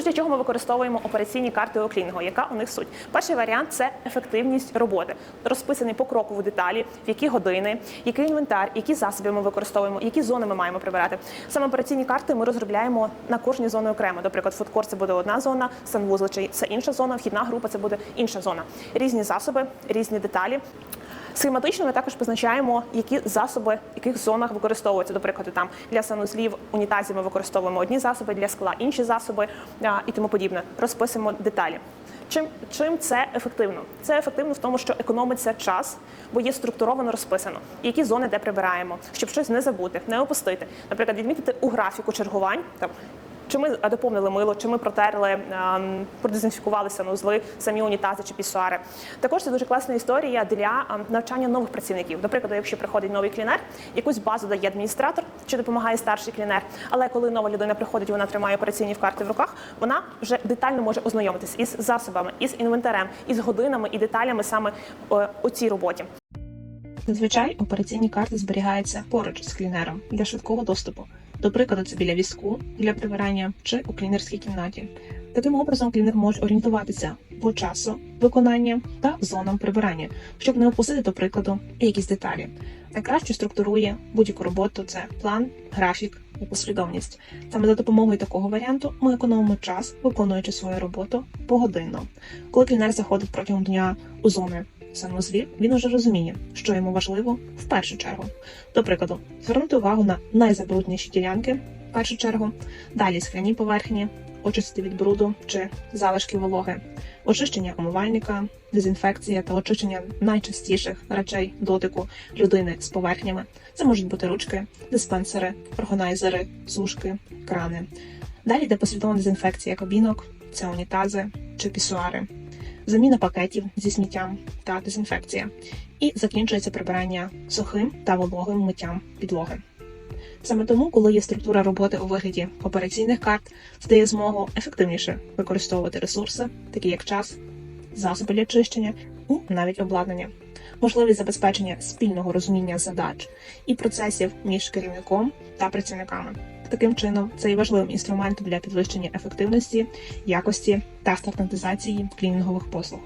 Отож, для чого ми використовуємо операційні карти оклінгу? Яка у них суть? Перший варіант це ефективність роботи, розписаний покроково деталі, в які години, який інвентар, які засоби ми використовуємо, які зони ми маємо прибирати. Саме операційні карти ми розробляємо на кожній зоні окремо. Наприклад, фудкор це буде одна зона, санвузол чи це інша зона, вхідна група це буде інша зона. Різні засоби, різні деталі. Схематично ми також позначаємо, які засоби в яких зонах використовуються. До прикладу, там для санузлів, унітазів ми використовуємо одні засоби, для скла інші засоби і тому подібне. Розписуємо деталі. Чим, чим це ефективно? Це ефективно в тому, що економиться час, бо є структуровано розписано, які зони де прибираємо, щоб щось не забути, не опустити. Наприклад, відмітити у графіку чергувань там. Чи ми доповнили мило, чи ми протерли, ем, продезінфікували санузли, самі унітази чи пісуари. Також це дуже класна історія для ем, навчання нових працівників. До прикладу, якщо приходить новий клінер, якусь базу дає адміністратор чи допомагає старший клінер. Але коли нова людина приходить, вона тримає операційні карти в руках, вона вже детально може ознайомитись із засобами, із інвентарем, із годинами і деталями саме е, у цій роботі. Зазвичай операційні карти зберігаються поруч з клінером для швидкого доступу. До прикладу, це біля візку для прибирання чи у клінерській кімнаті. Таким образом, клінер може орієнтуватися по часу виконання та зонам прибирання, щоб не опустити, до прикладу, якісь деталі. Найкраще структурує будь-яку роботу це план, графік і послідовність. Саме за допомогою такого варіанту ми економимо час, виконуючи свою роботу погодинно. Коли клінер заходить протягом дня у зони санвузлів, він уже розуміє, що йому важливо в першу чергу. До прикладу, звернути увагу на найзабрудніші ділянки в першу чергу, далі скляні поверхні, очистити від бруду чи залишки вологи, очищення умивальника, дезінфекція та очищення найчастіших речей дотику людини з поверхнями. Це можуть бути ручки, диспенсери, органайзери, сушки, крани. Далі йде послідовна дезінфекція кабінок, це унітази чи пісуари заміна пакетів зі сміттям та дезінфекція. І закінчується прибирання сухим та вологим миттям підлоги. Саме тому, коли є структура роботи у вигляді операційних карт, здає змогу ефективніше використовувати ресурси, такі як час, засоби для чищення і навіть обладнання, можливість забезпечення спільного розуміння задач і процесів між керівником та працівниками. Таким чином, це є важливим інструментом для підвищення ефективності, якості та стандартизації клінінгових послуг.